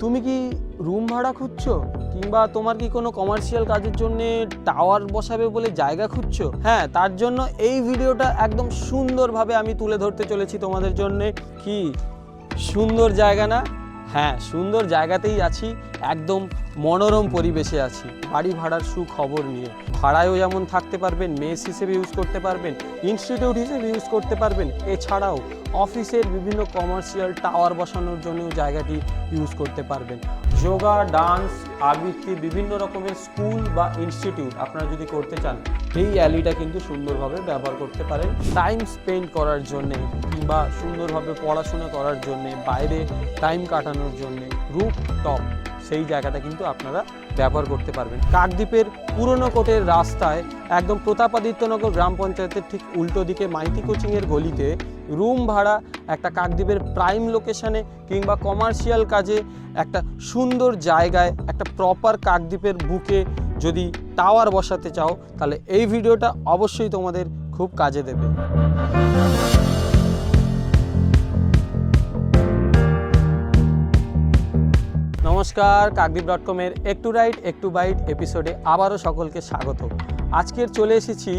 তুমি কি রুম ভাড়া খুঁজছো? কিংবা তোমার কি কোনো কমার্শিয়াল কাজের জন্য টাওয়ার বসাবে বলে জায়গা খুঁজছো? হ্যাঁ তার জন্য এই ভিডিওটা একদম সুন্দরভাবে আমি তুলে ধরতে চলেছি তোমাদের জন্য। কি? সুন্দর জায়গা না? হ্যাঁ সুন্দর জায়গাতেই আছি। একদম মনোরম পরিবেশে আছি। বাড়ি ভাড়ার সুখবর নিয়ে। ভাড়ায়ও যেমন থাকতে পারবেন, মেস হিসেবে ইউজ করতে পারবেন ইনস্টিটিউট হিসেবে ইউজ করতে পারবেন। এছাড়াও অফিসের বিভিন্ন কমার্শিয়াল টাওয়ার বসানোর জন্যও জায়গাটি ইউজ করতে পারবেন। যোগা ডান্স আবৃত্তি, বিভিন্ন রকমের স্কুল বা ইনস্টিটিউট আপনারা যদি করতে চান, এই অ্যালিটা কিন্তু সুন্দরভাবে ব্যবহার করতে পারেন। টাইম স্পেন্ড করার জন্যে কিংবা সুন্দরভাবে পড়াশোনা করার জন্যে, বাইরে টাইম কাটানোর জন্যে রুফ টপ সেই জায়গাটা কিন্তু আপনারা ব্যবহার করতে পারবেন। কাকদ্বীপের পুরনো কোটের রাস্তায় একদম প্রতাপাদিত্যনগর গ্রাম পঞ্চায়েতের ঠিক উল্টো দিকে মাইতি কোচিংয়ের গলিতে রুম ভাড়া একটা কাকদ্বীপের প্রাইম লোকেশানে কিংবা কমার্শিয়াল কাজে একটা সুন্দর জায়গায় একটা প্রপার কাকদ্বীপের বুকে যদি টাওয়ার বসাতে চাও, তাহলে এই ভিডিওটা অবশ্যই তোমাদের খুব কাজে দেবে। নমস্কার, কাকদ্বীপ ডট কমের একটু রাইট একটু বাইট এপিসোডে আবারও সকলকে স্বাগত। আজকের চলে এসেছি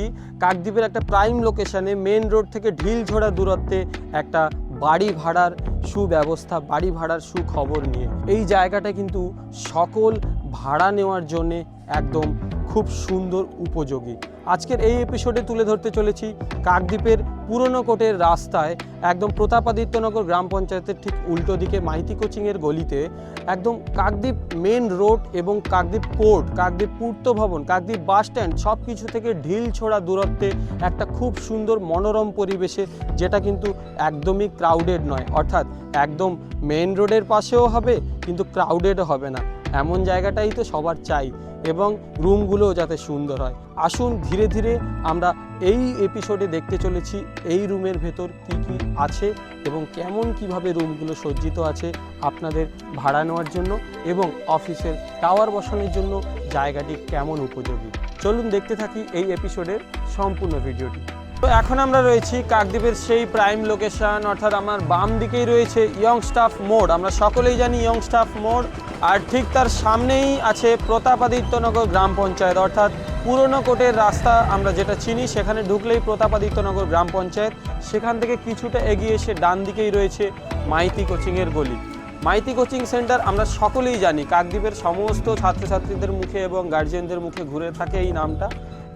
কাকদ্বীপের একটা প্রাইম লোকেশানে মেন রোড থেকে ঢিলঝোড়া দূরত্বে একটা বাড়ি ভাড়ার সুব্যবস্থা, বাড়ি ভাড়ার সুখবর নিয়ে। এই জায়গাটা কিন্তু সকল ভাড়া নেওয়ার জন্যে একদম খুব সুন্দর উপযোগী। আজকের এই এপিসোডে তুলে ধরতে চলেছি কাকদ্বীপের পুরনো কোটের রাস্তায় একদম প্রতাপাদিত্যনগর গ্রাম পঞ্চায়েতের ঠিক উল্টো দিকে মাইতি কোচিংয়ের গলিতে একদম কাকদ্বীপ মেন রোড এবং কাকদ্বীপ কোর্ট, কাকদ্বীপ পূর্ত ভবন, কাকদ্বীপ বাস স্ট্যান্ড সব কিছু থেকে ঢিল ছোড়া দূরত্বে একটা খুব সুন্দর মনোরম পরিবেশে যেটা কিন্তু একদমই ক্রাউডেড নয়। অর্থাৎ একদম মেন রোডের পাশেও হবে কিন্তু ক্রাউডেডও হবে না। এমন জায়গাটাই তো সবার চাই। এবং রুমগুলোও যাতে সুন্দর হয়। আসুন ধীরে ধীরে আমরা এই এপিসোডে দেখতে চলেছি এই রুমের ভেতর কি কি আছে এবং কেমন কীভাবে রুমগুলো সজ্জিত আছে আপনাদের ভাড়া নেওয়ার জন্য এবং অফিসের টাওয়ার বসানোর জন্য জায়গাটি কেমন উপযোগী। চলুন দেখতে থাকি এই এপিসোডের সম্পূর্ণ ভিডিওটি তো এখন আমরা রয়েছি কাকদ্বীপের সেই প্রাইম লোকেশন অর্থাৎ আমার বাম দিকেই রয়েছে ইয়ং স্টাফ মোড়। আমরা সকলেই জানি ইয়ং স্টাফ মোড়, আর ঠিক তার সামনেই আছে প্রতাপাদিত্যনগর গ্রাম পঞ্চায়েত। অর্থাৎ পুরনো কোটের রাস্তা আমরা যেটা চিনি, সেখানে ঢুকলেই প্রতাপাদিত্যনগর গ্রাম পঞ্চায়েত। সেখান থেকে কিছুটা এগিয়ে এসে ডান দিকেই রয়েছে মাইতি কোচিংয়ের গলি। মাইতি কোচিং সেন্টার আমরা সকলেই জানি, কাকদ্বীপের সমস্ত ছাত্রছাত্রীদের মুখে এবং গার্জিয়ানদের মুখে ঘুরে থাকে এই নামটা।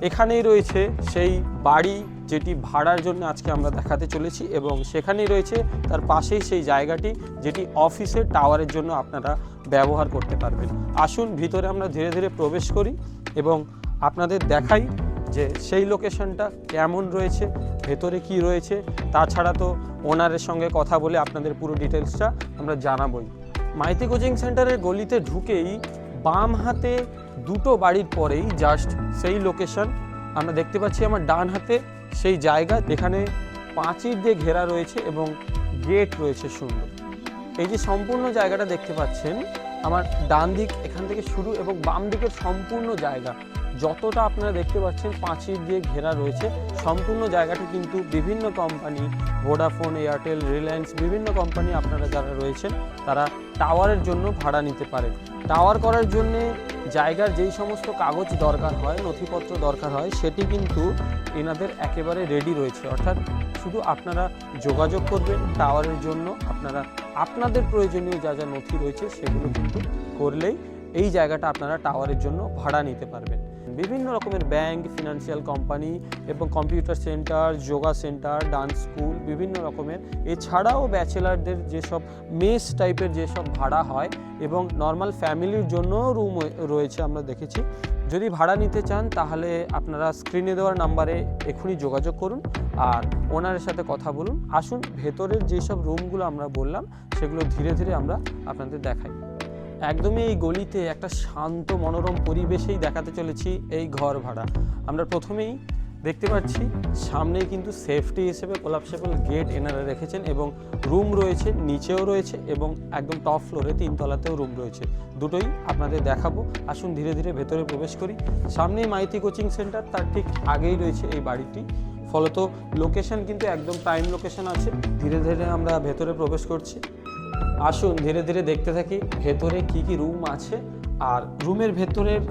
এখানেই রয়েছে সেই বাড়ি যেটি ভাড়ার জন্য আজকে আমরা দেখাতে চলেছি এবং সেখানেই রয়েছে তার পাশেই সেই জায়গাটি যেটি অফিসের টাওয়ারের জন্য আপনারা ব্যবহার করতে পারবেন। আসুন ভিতরে আমরা ধীরে ধীরে প্রবেশ করি এবং আপনাদের দেখাই যে সেই লোকেশনটা কেমন রয়েছে, ভেতরে কি রয়েছে। তাছাড়া তো ওনারের সঙ্গে কথা বলে আপনাদের পুরো ডিটেলসটা আমরা জানাবই। মাইতি কোচিং সেন্টারের গলিতে ঢুকেই বাম হাতে দুটো বাড়ির পরেই জাস্ট সেই লোকেশন আমরা দেখতে পাচ্ছি আমার ডান হাতে সেই জায়গা, যেখানে পাঁচির দিয়ে ঘেরা রয়েছে এবং গেট রয়েছে সুন্দর। এই যে সম্পূর্ণ জায়গাটা দেখতে পাচ্ছেন, আমার ডান দিক এখান থেকে শুরু এবং বাম দিকের সম্পূর্ণ জায়গা। যতটা আপনারা দেখতে পাচ্ছেন পাঁচির দিয়ে ঘেরা রয়েছে। সম্পূর্ণ জায়গাটি কিন্তু বিভিন্ন কোম্পানি ভোডাফোন এয়ারটেল রিলায়েন্স বিভিন্ন কোম্পানি আপনারা যারা রয়েছেন, তারা টাওয়ারের জন্য ভাড়া নিতে পারেন। টাওয়ার করার জন্যে জায়গার যেই সমস্ত কাগজ দরকার হয়, নথিপত্র দরকার হয়, সেটি কিন্তু এনাদের একেবারে রেডি রয়েছে। অর্থাৎ শুধু আপনারা যোগাযোগ করবেন, টাওয়ারের জন্য আপনারা, আপনাদের প্রয়োজনীয় যা যা নথি রয়েছে, সেগুলো কিন্তু করলেই এই জায়গাটা আপনারা টাওয়ারের জন্য ভাড়া নিতে পারবেন। বিভিন্ন রকমের ব্যাংক ফিনান্সিয়াল কোম্পানি এবং computer centre yoga centre dance school বিভিন্ন রকমের। এছাড়াও ব্যাচেলারদের যেসব মেস টাইপের যেসব ভাড়া হয় এবং নর্মাল ফ্যামিলির জন্য রুম রয়েছে আমরা দেখেছি। যদি ভাড়া নিতে চান, তাহলে আপনারা স্ক্রিনে দেওয়ার নাম্বারে এখনই যোগাযোগ করুন আর ওনারের সাথে কথা বলুন। আসুন, ভেতরের যেসব রুমগুলো আমরা বললাম, সেগুলো ধীরে ধীরে আমরা আপনাদের দেখাই। একদমই এই গলিতে একটা শান্ত মনোরম পরিবেশেই দেখাতে চলেছি এই ঘর ভাড়া। আমরা প্রথমেই দেখতে পাচ্ছি, সামনেই কিন্তু সেফটি হিসেবে কোলাপসেবল গেট এনারা রেখেছেন এবং রুম রয়েছে, নিচেও রয়েছে এবং একদম টপ ফ্লোরে তিনতলাতেও রুম রয়েছে। দুটোই আপনাদের দেখাবো। আসুন ধীরে ধীরে ভেতরে প্রবেশ করি। সামনেই মাইতি কোচিং সেন্টার, তার ঠিক আগেই রয়েছে এই বাড়িটি। ফলত লোকেশন কিন্তু একদম প্রাইম লোকেশন আছে। ধীরে ধীরে আমরা ভেতরে প্রবেশ করছি। আসুন ধীরে ধীরে দেখতে থাকি ভেতরে কি কি রুম আছে। আর রুমের ভেতরের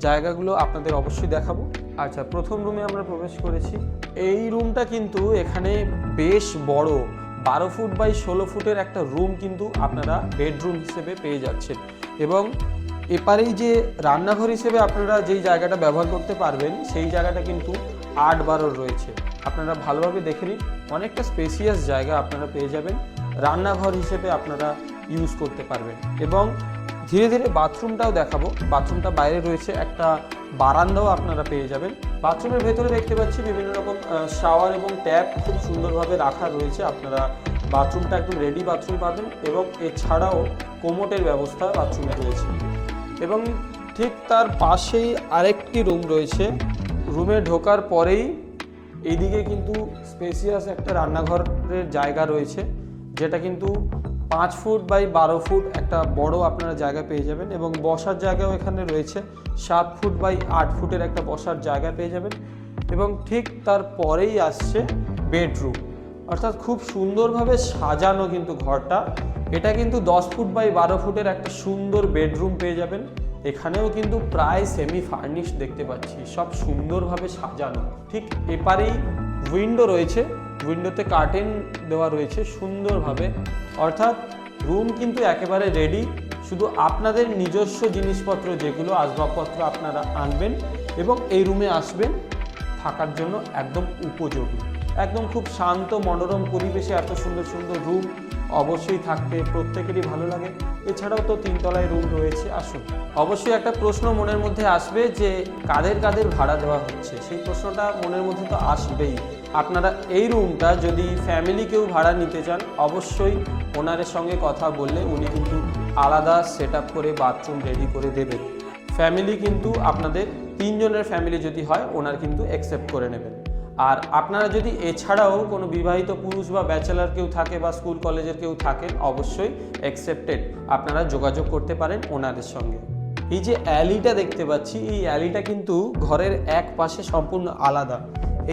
জায়গাগুলো আপনাদের অবশ্যই দেখাবো। আচ্ছা প্রথম রুমে আমরা প্রবেশ করেছি। এই রুমটা কিন্তু এখানে বেশ বড়। বারো ফুট বাই ষোলো ফুটের একটা রুম কিন্তু আপনারা বেডরুম হিসেবে পেয়ে যাচ্ছেন। এবং এপারেই যে রান্নাঘর হিসেবে আপনারা যেই জায়গাটা ব্যবহার করতে পারবেন, সেই জায়গাটা কিন্তু আট বারোর রয়েছে। আপনারা ভালোভাবে দেখে নিন, অনেকটা স্পেসিয়াস জায়গা আপনারা পেয়ে যাবেন। রান্নাঘর হিসেবে আপনারা ইউজ করতে পারবেন। এবং ধীরে ধীরে বাথরুমটাও দেখাবো। বাথরুমটা বাইরে রয়েছে, একটা বারান্দাও আপনারা পেয়ে যাবেন। বাথরুমের ভেতরে দেখতে পাচ্ছি বিভিন্ন রকম শাওয়ার এবং ট্যাপ খুব সুন্দরভাবে রাখা রয়েছে। আপনারা বাথরুমটা একদম রেডি বাথরুম পাবেন এবং এছাড়াও কোমোটের ব্যবস্থা বাথরুমে রয়েছে। এবং ঠিক তার পাশেই আরেকটি রুম রয়েছে। রুমে ঢোকার পরেই এইদিকে কিন্তু স্পেসিয়াস একটা রান্নাঘরের জায়গা রয়েছে। যেটা কিন্তু পাঁচ ফুট বাই বারো ফুট একটা বড় আপনারা জায়গা পেয়ে যাবেন এবং বসার জায়গাও এখানে রয়েছে। সাত ফুট বাই আট ফুটের একটা বসার জায়গা পেয়ে যাবেন এবং ঠিক তার পরেই আসছে বেডরুম। অর্থাৎ খুব সুন্দরভাবে সাজানো কিন্তু ঘরটা। এটা কিন্তু দশ ফুট বাই বারো ফুটের একটা সুন্দর বেডরুম পেয়ে যাবেন। এখানেও কিন্তু প্রায় সেমি ফার্নিশ দেখতে পাচ্ছি। সব সুন্দরভাবে সাজানো। ঠিক এপারেই উইন্ডো রয়েছে উইন্ডোতে কার্টেন দেওয়া রয়েছে সুন্দরভাবে। অর্থাৎ রুম কিন্তু একেবারে রেডি শুধু আপনাদের নিজস্ব জিনিসপত্র যেগুলো আসবাবপত্র আপনারা আনবেন এবং এই রুমে আসবেন, থাকার জন্য একদম উপযোগী। একদম খুব শান্ত, মনোরম পরিবেশে এত সুন্দর সুন্দর রুম অবশ্যই থাকতে প্রত্যেকেরই ভালো লাগে। এছাড়াও তো তিনতলায় রুম রয়েছে, আসুন। অবশ্যই একটা প্রশ্ন মনের মধ্যে আসবে যে কাদের কাদের ভাড়া দেওয়া হচ্ছে? সেই প্রশ্নটা মনের মধ্যে তো আসবেই। আপনারা এই রুমটা যদি ফ্যামিলি কেউ ভাড়া নিতে চান, অবশ্যই ওনারের সঙ্গে কথা বললে উনি কিন্তু আলাদা সেট করে বাথরুম রেডি করে দেবেন। ফ্যামিলি কিন্তু আপনাদের তিনজনের ফ্যামিলি যদি হয়, ওনার কিন্তু অ্যাকসেপ্ট করে নেবেন। আর আপনারা যদি এছাড়াও কোনো বিবাহিত পুরুষ বা ব্যাচেলার কেউ থাকে বা স্কুল কলেজের কেউ থাকেন, অবশ্যই অ্যাকসেপ্টেড আপনারা যোগাযোগ করতে পারেন ওনাদের সঙ্গে। এই যে অ্যালিটা দেখতে পাচ্ছি, এই অ্যালিটা কিন্তু ঘরের এক পাশে সম্পূর্ণ আলাদা।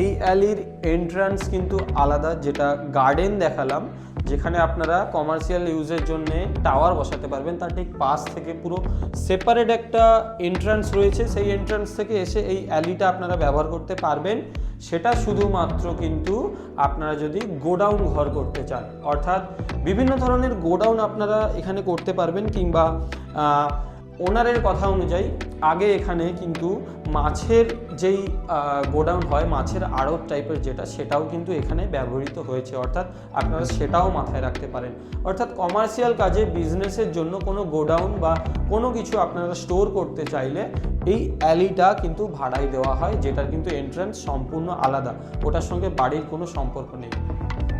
এই অ্যালির এন্ট্রান্স কিন্তু আলাদা, যেটা গার্ডেন দেখালাম, যেখানে আপনারা কমার্শিয়াল ইউজের জন্য টাওয়ার বসাতে পারবেন। তার ঠিক পাশ থেকে পুরো সেপারেট একটা এন্ট্রান্স রয়েছে। সেই এন্ট্রান্স থেকে এসে এই অ্যালিটা আপনারা ব্যবহার করতে পারবেন। সেটা শুধুমাত্র কিন্তু আপনারা যদি গোডাউন ঘর করতে চান। অর্থাৎ বিভিন্ন ধরনের গোডাউন আপনারা এখানে করতে পারবেন কিংবা ওনারের কথা অনুযায়ী, আগে এখানে কিন্তু মাছের যেই গোডাউন হয় মাছের আড়ত টাইপের যেটা, সেটাও কিন্তু এখানে ব্যবহৃত হয়েছে। অর্থাৎ আপনারা সেটাও মাথায় রাখতে পারেন। অর্থাৎ কমার্শিয়াল কাজে বিজনেসের জন্য কোনো গোডাউন বা কোনো কিছু আপনারা স্টোর করতে চাইলে এই অ্যালিটা কিন্তু ভাড়ায় দেওয়া হয়, যেটার কিন্তু এন্ট্রান্স সম্পূর্ণ আলাদা। ওটার সঙ্গে বাড়ির কোনো সম্পর্ক নেই।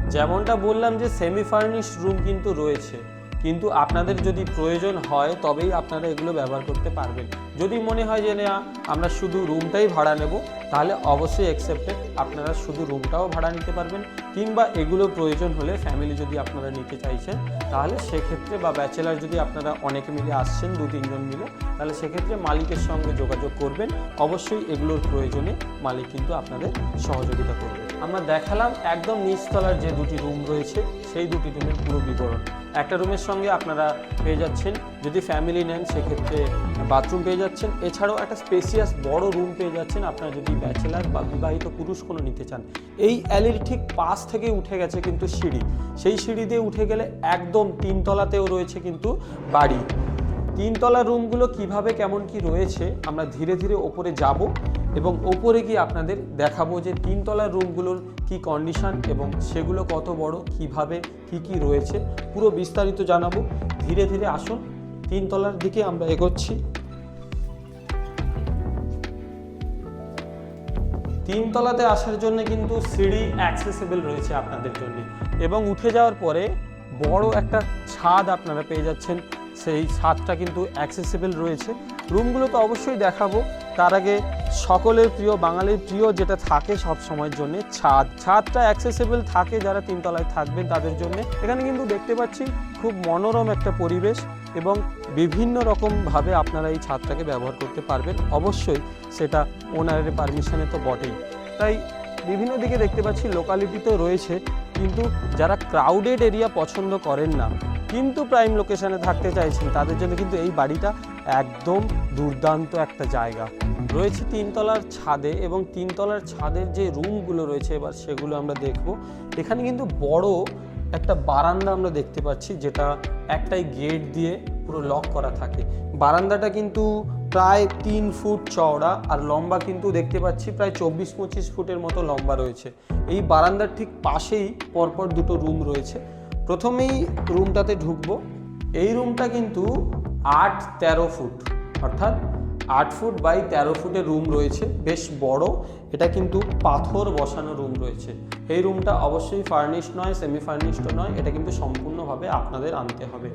যেমনটা বললাম যে সেমি ফার্নিশ রুম কিন্তু রয়েছে। কিন্তু আপনাদের যদি প্রয়োজন হয়, তবেই আপনারা এগুলো ব্যবহার করতে পারবেন। যদি মনে হয় যে, না, আমরা শুধু রুমটাই ভাড়া নেব, তাহলে অবশ্যই অ্যাকসেপ্টেড আপনারা শুধু রুমটাও ভাড়া নিতে পারবেন। কিংবা এগুলো প্রয়োজন হলে ফ্যামিলি যদি আপনারা নিতে চাইছেন, তাহলে সেক্ষেত্রে বা ব্যাচেলার যদি আপনারা অনেকে মিলে আসছেন, দু, তিনজন মিলে, তাহলে সেক্ষেত্রে মালিকের সঙ্গে যোগাযোগ করবেন। অবশ্যই এগুলোর প্রয়োজনে মালিক কিন্তু আপনাদের সহযোগিতা করবে। আমরা দেখালাম একদম নিচতলার যে দুটি রুম রয়েছে, সেই দুটি রুমের পুরো বিবরণ। একটা রুমের সঙ্গে আপনারা পেয়ে যাচ্ছেন। যদি ফ্যামিলি নেন, সেক্ষেত্রে বাথরুম পেয়ে যাচ্ছেন। এছাড়াও একটা স্পেসিয়াস বড় রুম পেয়ে যাচ্ছেন। আপনারা যদি ব্যাচেলার বা বিবাহিত পুরুষ কোনো নিতে চান, এই অ্যালির ঠিক পাশ থেকে উঠে গেছে কিন্তু সিঁড়ি। সেই সিঁড়ি দিয়ে উঠে গেলে একদম তিনতলাতেও রয়েছে কিন্তু বাড়ি। তিনতলা রুমগুলো কীভাবে, কেমন কি রয়েছে, আমরা ধীরে ধীরে ওপরে যাব। এবং ওপরে গিয়ে আপনাদের দেখাবো যে তিনতলার রুমগুলোর কি কন্ডিশন এবং সেগুলো কত বড়, কীভাবে, কি কি রয়েছে। পুরো বিস্তারিত জানাব। ধীরে ধীরে আসুন, তিনতলার দিকে আমরা এগোচ্ছি। তিনতলাতে আসার জন্য কিন্তু সিঁড়ি অ্যাক্সেসেবল রয়েছে আপনাদের জন্য। এবং উঠে যাওয়ার পরে বড় একটা ছাদ আপনারা পেয়ে যাচ্ছেন। সেই ছাদটা কিন্তু অ্যাক্সেসেবল রয়েছে। রুমগুলো তো অবশ্যই দেখাবো। তার আগে সকলের প্রিয়, বাঙালির প্রিয় যেটা থাকে সব সময়ের জন্য, ছাদ। ছাদটা অ্যাক্সেসেবল থাকে যারা তিনতলায় থাকবেন তাদের জন্য। এখানে কিন্তু দেখতে পাচ্ছি খুব মনোরম একটা পরিবেশ এবং বিভিন্ন রকমভাবে আপনারা এই ছাদটাকে ব্যবহার করতে পারবেন। অবশ্যই সেটা ওনারের পারমিশনে তো বটেই। তাই বিভিন্ন দিকে দেখতে পাচ্ছি লোকালিটি তো রয়েছে, কিন্তু যারা ক্রাউডেড এরিয়া পছন্দ করেন না কিন্তু প্রাইম লোকেশনে থাকতে চাইছেন, তাদের জন্য কিন্তু এই বাড়িটা একদম দুর্দান্ত একটা জায়গা। রয়েছে তিনতলার ছাদে এবং তিনতলার ছাদের যে রুমগুলো রয়েছে, এবার সেগুলো আমরা দেখব। এখানে কিন্তু বড় একটা বারান্দা আমরা দেখতে পাচ্ছি, যেটা একটাই গেট দিয়ে পুরো লক করা থাকে। বারান্দাটা কিন্তু প্রায় তিন ফুট চওড়া, আর লম্বা কিন্তু দেখতে পাচ্ছি প্রায় চব্বিশ পঁচিশ ফুটের মতো লম্বা রয়েছে। এই বারান্দার ঠিক পাশেই পরপর দুটো রুম রয়েছে। প্রথমেই রুমটাতে ঢুকবো। এই রুমটা কিন্তু আট তেরো ফুট, অর্থাৎ আট ফুট বাই তেরো ফুটের রুম রয়েছে, বেশ বড়। এটা কিন্তু পাথর বসানো রুম রয়েছে। এই রুমটা অবশ্যই ফার্নিশ নয় সেমি ফার্নিশড নয়, এটা কিন্তু সম্পূর্ণভাবে আপনাদের আনতে হবে।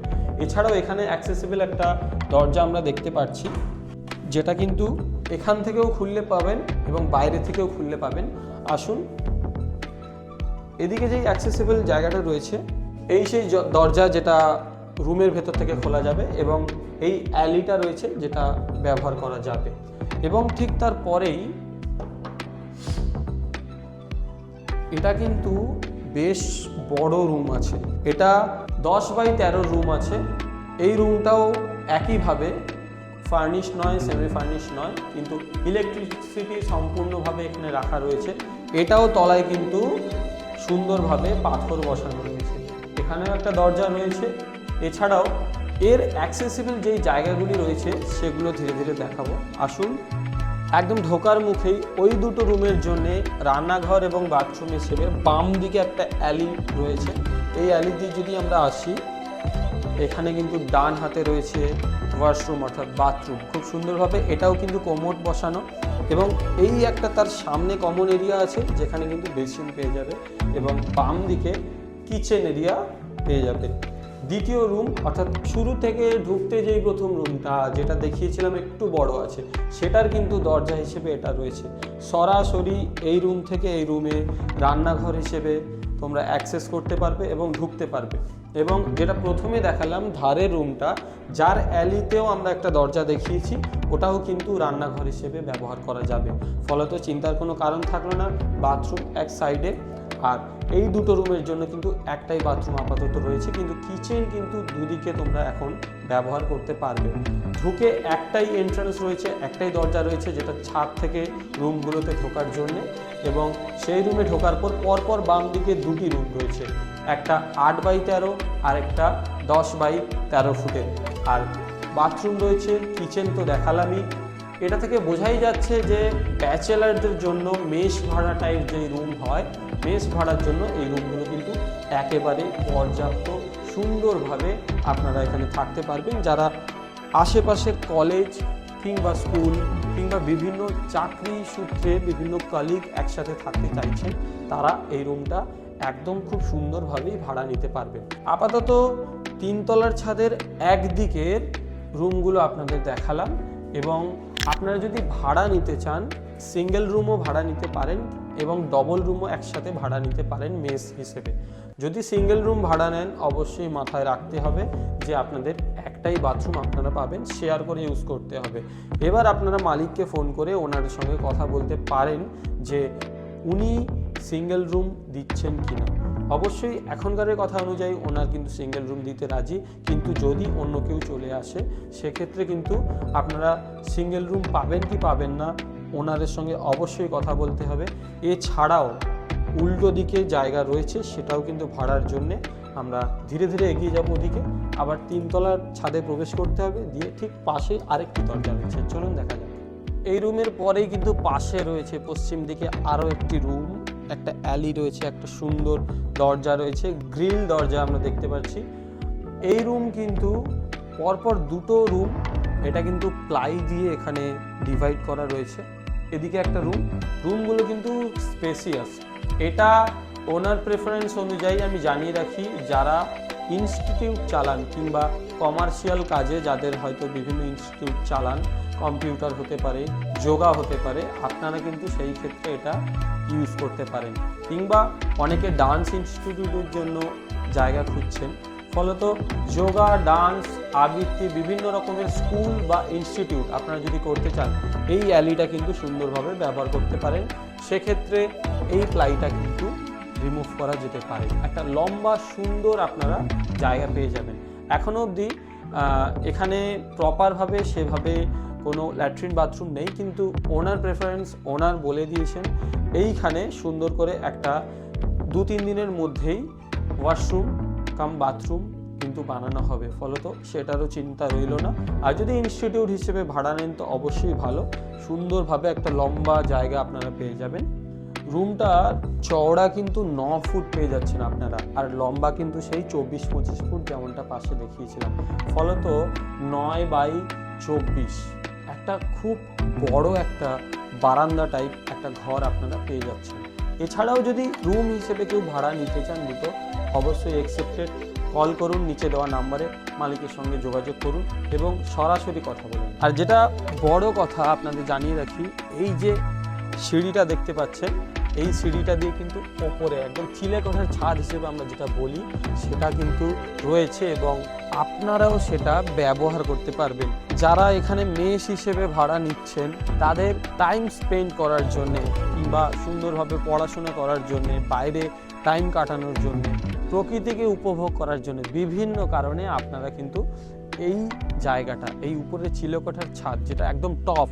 এছাড়াও এখানে অ্যাক্সেসিবল একটা দরজা আমরা দেখতে পাচ্ছি, যেটা কিন্তু এখান থেকেও খুললে পাবেন এবং বাইরে থেকেও খুললে পাবেন। আসুন, এদিকে যেই অ্যাক্সেসিবল জায়গাটা রয়েছে এই সেই দরজা যেটা রুমের ভেতর থেকে খোলা যাবে এবং এই অ্যালিটা রয়েছে যেটা ব্যবহার করা যাবে। এবং ঠিক তার পরেই এটা কিন্তু বেশ বড় রুম আছে। এটা দশ বাই তেরো রুম আছে। এই রুমটাও একইভাবে ফার্নিশ নয় সেমি ফার্নিশ নয়, কিন্তু ইলেকট্রিসিটি সম্পূর্ণভাবে এখানে রাখা রয়েছে। এটাও তলায় কিন্তু সুন্দরভাবে পাথর বসানো রয়েছে। এখানেও একটা দরজা রয়েছে। এছাড়াও এর অ্যাক্সেসিবল যেই জায়গাগুলি রয়েছে, সেগুলো ধীরে ধীরে দেখাবো। আসুন, একদম ঢোকার মুখেই ওই দুটো রুমের জন্যে রান্নাঘর এবং বাথরুম হিসেবে বাম দিকে একটা অ্যালি রয়েছে। এই অ্যালি দিয়ে যদি আমরা আসি, এখানে কিন্তু ডান হাতে রয়েছে ওয়াশরুম অর্থাৎ বাথরুম খুব সুন্দরভাবে এটাও কিন্তু কোমোড বসানো এবং এই একটা তার সামনে কমন এরিয়া আছে, যেখানে কিন্তু বেসিন পেয়ে যাবে এবং বাম দিকে কিচেন এরিয়া পেয়ে যাবে। দ্বিতীয় রুম অর্থাৎ শুরু থেকে ঢুকতে যেই প্রথম রুমটা যেটা দেখিয়েছিলাম একটু বড় আছে, সেটার কিন্তু দরজা হিসেবে এটা রয়েছে। সরাসরি এই রুম থেকে এই রুমে রান্নাঘর হিসেবে তোমরা অ্যাক্সেস করতে পারবে এবং ঢুকতে পারবে। এবং যেটা প্রথমে দেখালাম ধারের রুমটা যার অ্যালিতেও আমরা একটা দরজা দেখিয়েছি, ওটাও কিন্তু রান্নাঘর হিসেবে ব্যবহার করা যাবে। ফলত চিন্তার কোনো কারণ থাকল না বাথরুম এক সাইডে আর এই দুটো রুমের জন্য কিন্তু একটাই বাথরুম আপাতত রয়েছে, কিন্তু কিচেন কিন্তু দুদিকে তোমরা এখন ব্যবহার করতে পারবে। ঢুকে একটাই এন্ট্রান্স রয়েছে, একটাই দরজা রয়েছে, যেটা ছাদ থেকে রুমগুলোতে ঢোকার জন্য এবং সেই রুমে ঢোকার পর, পরপর বাম দিকে দুটি রুম রয়েছে, একটা আট বাই তেরো আর একটা দশ বাই তেরো ফুটের। আর বাথরুম রয়েছে কিচেন তো দেখালামই। এটা থেকে বোঝাই যাচ্ছে যে ব্যাচেলারদের জন্য মেস ভাড়া টাইপ যে রুম হয় মেস ভাড়ার জন্য এই রুমগুলো কিন্তু একেবারে পর্যাপ্ত সুন্দরভাবে আপনারা এখানে থাকতে পারবেন। যারা আশেপাশের কলেজ কিংবা স্কুল কিংবা বিভিন্ন চাকরি সূত্রে বিভিন্ন কলিগ একসাথে থাকতে চাইছেন, তারা এই রুমটা একদম খুব সুন্দরভাবেই ভাড়া নিতে পারবেন। আপাতত তিনতলার ছাদের একদিকের রুমগুলো আপনাদের দেখালাম এবং আপনারা যদি ভাড়া নিতে চান সিঙ্গেল রুমও ভাড়া নিতে পারেন। এবং ডবল রুমও একসাথে ভাড়া নিতে পারেন মেস হিসেবে। যদি সিঙ্গেল রুম ভাড়া নেন, অবশ্যই মাথায় রাখতে হবে যে আপনাদের একটাই বাথরুম আপনারা পাবেন শেয়ার করে ইউজ করতে হবে। এবার আপনারা মালিককে ফোন করে ওনার সঙ্গে কথা বলতে পারেন যে উনি সিঙ্গেল রুম দিচ্ছেন কিনা। অবশ্যই এখনকারের কথা অনুযায়ী ওনার কিন্তু সিঙ্গেল রুম দিতে রাজি, কিন্তু যদি অন্য কেউ চলে আসে, সেক্ষেত্রে কিন্তু আপনারা সিঙ্গেল রুম পাবেন কি পাবেন না ওনারের সঙ্গে অবশ্যই কথা বলতে হবে। এছাড়াও উল্টো দিকে জায়গা রয়েছে, সেটাও কিন্তু ভাড়ার জন্যে আমরা ধীরে ধীরে এগিয়ে যাব ওদিকে। আবার তিনতলার ছাদে প্রবেশ করতে হবে, দিয়ে ঠিক পাশে আরেকটি দরজা রয়েছে। চলুন দেখা যাক। এই রুমের পরেই কিন্তু পাশে রয়েছে, পশ্চিম দিকে আরও একটি রুম, একটা অ্যালি রয়েছে, একটা সুন্দর দরজা রয়েছে, গ্রিল দরজা আমরা দেখতে পাচ্ছি। এই রুম কিন্তু পরপর দুটো রুম, এটা কিন্তু প্লাই দিয়ে এখানে ডিভাইড করা রয়েছে। এদিকে একটা রুম রুমগুলো কিন্তু স্পেসিয়াস এটা ওনার প্রেফারেন্স অনুযায়ী আমি জানিয়ে রাখি, যারা ইনস্টিটিউট চালান কিংবা কমার্শিয়াল কাজে যাদের হয়তো বিভিন্ন ইনস্টিটিউট চালান কম্পিউটার হতে পারে যোগা হতে পারে, আপনারা কিন্তু সেই ক্ষেত্রে এটা ইউজ করতে পারেন। কিংবা অনেকে ডান্স ইনস্টিটিউটের জন্য জায়গা খুঁজছেন। ফলত যোগা, ডান্স, আবৃত্তি, বিভিন্ন রকমের স্কুল বা ইনস্টিটিউট আপনারা যদি করতে চান, এই অ্যালিটা কিন্তু সুন্দরভাবে ব্যবহার করতে পারেন। সেক্ষেত্রে এই প্লাইটা কিন্তু রিমুভ করা যেতে পারে। একটা লম্বা, সুন্দর আপনারা জায়গা পেয়ে যাবেন। এখনও অবধি এখানে প্রপারভাবে সেভাবে কোনো ল্যাট্রিন বাথরুম নেই, কিন্তু ওনার প্রেফারেন্স ওনার বলে দিয়েছেন। এইখানে সুন্দর করে একটা দু তিন দিনের মধ্যেই ওয়াশরুম কাম বাথরুম কিন্তু বানানো হবে। ফলত সেটারও চিন্তা রইল না। আর যদি ইনস্টিটিউট হিসেবে ভাড়া নেন তো অবশ্যই ভালো। সুন্দরভাবে একটা লম্বা জায়গা আপনারা পেয়ে যাবেন। রুমটা চওড়া কিন্তু ন ফুট পেয়ে যাচ্ছেন আপনারা। আর লম্বা কিন্তু সেই চব্বিশ পঁচিশ ফুট যেমনটা পাশে দেখিয়েছিলাম। ফলত নয় বাই চব্বিশ। একটা খুব বড় একটা বারান্দা টাইপ একটা ঘর আপনারা পেয়ে যাচ্ছেন। এছাড়াও যদি রুম হিসেবে কেউ ভাড়া নিতে চান দুটো অবশ্যই অ্যাকসেপ্টেড কল করুন, নিচে দেওয়া নাম্বারে মালিকের সঙ্গে যোগাযোগ করুন এবং সরাসরি কথা বলুন। আর যেটা বড় কথা আপনাদের জানিয়ে রাখি, এই যে সিঁড়িটা দেখতে পাচ্ছেন, এই সিঁড়িটা দিয়ে কিন্তু ওপরে একদম চিলে কোঠার ছাদ হিসেবে আমরা যেটা বলি, সেটা কিন্তু রয়েছে এবং আপনারাও সেটা ব্যবহার করতে পারবেন। যারা এখানে মেস হিসেবে ভাড়া নিচ্ছেন, তাদের টাইম স্পেন্ড করার জন্যে কিংবা সুন্দরভাবে পড়াশোনা করার জন্যে, বাইরে টাইম কাটানোর জন্য প্রকৃতিকে উপভোগ করার জন্য বিভিন্ন কারণে আপনারা কিন্তু এই জায়গাটা, এই উপরে চিলকোঠার ছাদ যেটা একদম টপ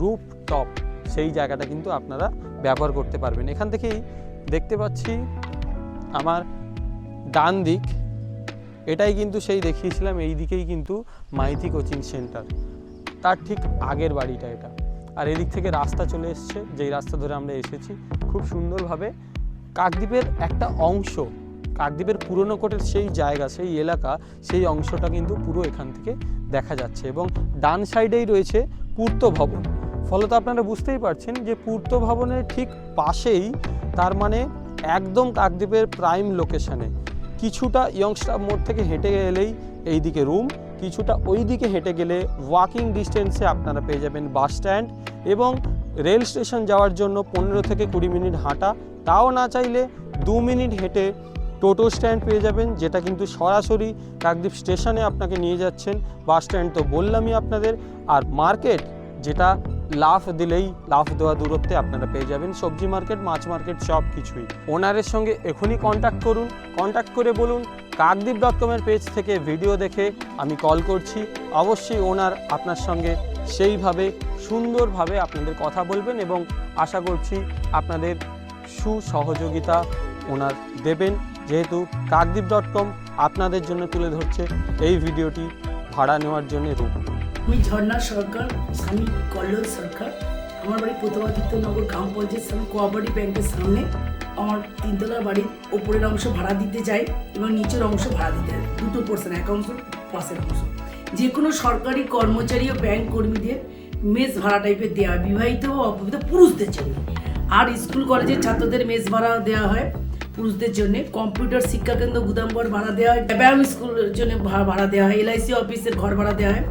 রূপ টপ সেই জায়গাটা কিন্তু আপনারা ব্যবহার করতে পারবেন। এখান থেকেই দেখতে পাচ্ছি আমার ডান দিক। এটাই কিন্তু সেই দেখিয়েছিলাম, এই দিকেই কিন্তু মাইতি কোচিং সেন্টার। তার ঠিক আগের বাড়িটা এটা। আর এদিক থেকে রাস্তা চলে এসছে, যেই রাস্তা ধরে আমরা এসেছি। খুব সুন্দরভাবে কাকদ্বীপের একটা অংশ কাকদ্বীপের পুরনো কোটের সেই জায়গা, সেই এলাকা, সেই অংশটা কিন্তু পুরো এখান থেকে দেখা যাচ্ছে এবং ডান সাইডেই রয়েছে পূর্ত ভবন। ফলত আপনারা বুঝতেই পারছেন যে পূর্ত ভবনের ঠিক পাশেই তার মানে একদম কাকদ্বীপের প্রাইম লোকেশনে কিছুটা ইয়ংস্টার মোড় থেকে হেঁটে গেলেই এই দিকে রুম কিছুটা ওই দিকে হেঁটে গেলে ওয়াকিং ডিস্টেন্সে আপনারা পেয়ে যাবেন বাস স্ট্যান্ড এবং রেল স্টেশন যাওয়ার জন্য পনেরো থেকে কুড়ি মিনিট হাঁটা। তাও না চাইলে দু মিনিট হেঁটে টোটো স্ট্যান্ড পেয়ে যাবেন, যেটা কিন্তু সরাসরি কাকদ্বীপ স্টেশনে আপনাকে নিয়ে যাচ্ছেন। বাস স্ট্যান্ড তো বললামই আপনাদের। আর মার্কেট, যেটা লাফ দিলেই লাফ দেওয়া দূরত্বে আপনারা পেয়ে যাবেন। সবজি মার্কেট, মাছ মার্কেট, সব কিছুই। ওনারের সঙ্গে এখনই কন্ট্যাক্ট করুন। কন্ট্যাক্ট করে বলুন, কাকদ্বীপ ডট কমের পেজ থেকে ভিডিও দেখে আমি কল করছি। অবশ্যই ওনার আপনার সঙ্গে সেইভাবে, সুন্দরভাবে আপনাদের কথা বলবেন এবং আশা করছি আপনাদের সুসহযোগিতা ওনার দেবেন। যেহেতু কাকদ্বীপ ডট কম আপনাদের জন্য তুলে ধরছে এই ভিডিওটি ভাড়া নেওয়ার জন্য রূপ। আমি ঝর্ণা সরকার স্বামী কল্লোল সরকার। আমার বাড়ি প্রতাপাদিত্যনগর গ্রাম পঞ্চায়েত সামনে কোঅপারেটিভ ব্যাংকের সামনে আমার তিনতলার বাড়ির ওপরের অংশ ভাড়া দিতে চাই এবং নিচের অংশ ভাড়া দিতে চাই দুটো পোর্শন এক অংশ, পাশের অংশ। যে কোনো সরকারি কর্মচারী ও ব্যাংক কর্মীদের মেস ভাড়া টাইপের দেওয়া হয়। বিবাহিত ও অবিবাহিত পুরুষদের জন্য। আর স্কুল, কলেজের ছাত্রদের মেস ভাড়া দেওয়া হয়। পুরুষদের জন্য কম্পিউটার শিক্ষা কেন্দ্র গুদামঘর ভাড়া দেওয়া হয়, ব্যায়াম স্কুলের জন্য ভাড়া দেওয়া হয়, এলআইসি অফিসের ঘর ভাড়া দেওয়া হয়,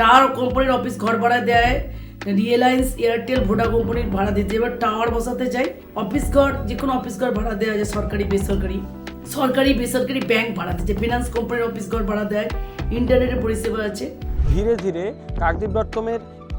টাওয়ার কোম্পানির অফিস ঘর ভাড়া দেওয়া হয় রিয়েলায়েন্স এয়ারটেল ভোডা কোম্পানির ভাড়া দিতে এবার টাওয়ার বসাতে চাই, অফিস ঘর, যে কোনো অফিস ঘর ভাড়া দেওয়া যায়, সরকারি, বেসরকারি। সরকারি, বেসরকারি ব্যাংক ভাড়া দিচ্ছে ফিনান্স কোম্পানির অফিস ঘর ভাড়া দেয় ইন্টারনেটের পরিষেবা আছে। ধীরে ধীরে কাকদ্বীপ ডট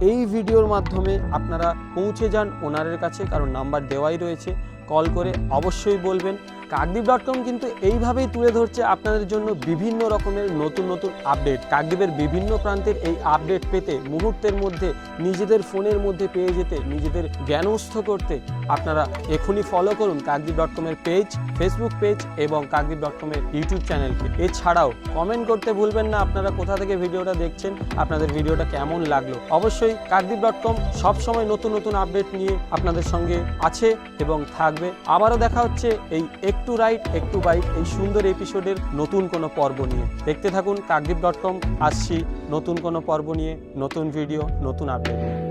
এই ভিডিওর মাধ্যমে আপনারা পৌঁছে যান ওনারের কাছে, কারণ নাম্বার দেওয়াই রয়েছে। কল করে অবশ্যই বলবেন। কাকদ্বীপ ডট কম কিন্তু এইভাবেই তুলে ধরছে আপনাদের জন্য বিভিন্ন রকমের নতুন নতুন আপডেট। কাকদ্বীপের বিভিন্ন প্রান্তের এই আপডেট পেতে মুহূর্তের মধ্যে নিজেদের ফোনের মধ্যে পেয়ে যেতে, নিজেদের জ্ঞানস্থ করতে আপনারা এখনই ফলো করুন কাকদ্বীপ ডট কমের পেজ ফেসবুক পেজ এবং কাকদ্বীপ ডট কমের ইউটিউব চ্যানেলকে এছাড়াও কমেন্ট করতে ভুলবেন না, আপনারা কোথা থেকে ভিডিওটা দেখছেন, আপনাদের ভিডিওটা কেমন লাগল? অবশ্যই কাকদ্বীপ ডট কম সবসময় নতুন নতুন আপডেট নিয়ে আপনাদের সঙ্গে আছে এবং থাকবে। আবারও দেখা হচ্ছে এই একটু রাইট একটু বাইক এই সুন্দর এপিসোডের নতুন কোনো পর্ব নিয়ে। দেখতে থাকুন কাকদ্বীপ ডট কম। আসছি নতুন কোনো পর্ব নিয়ে, নতুন ভিডিও, নতুন আপডেট নিয়ে।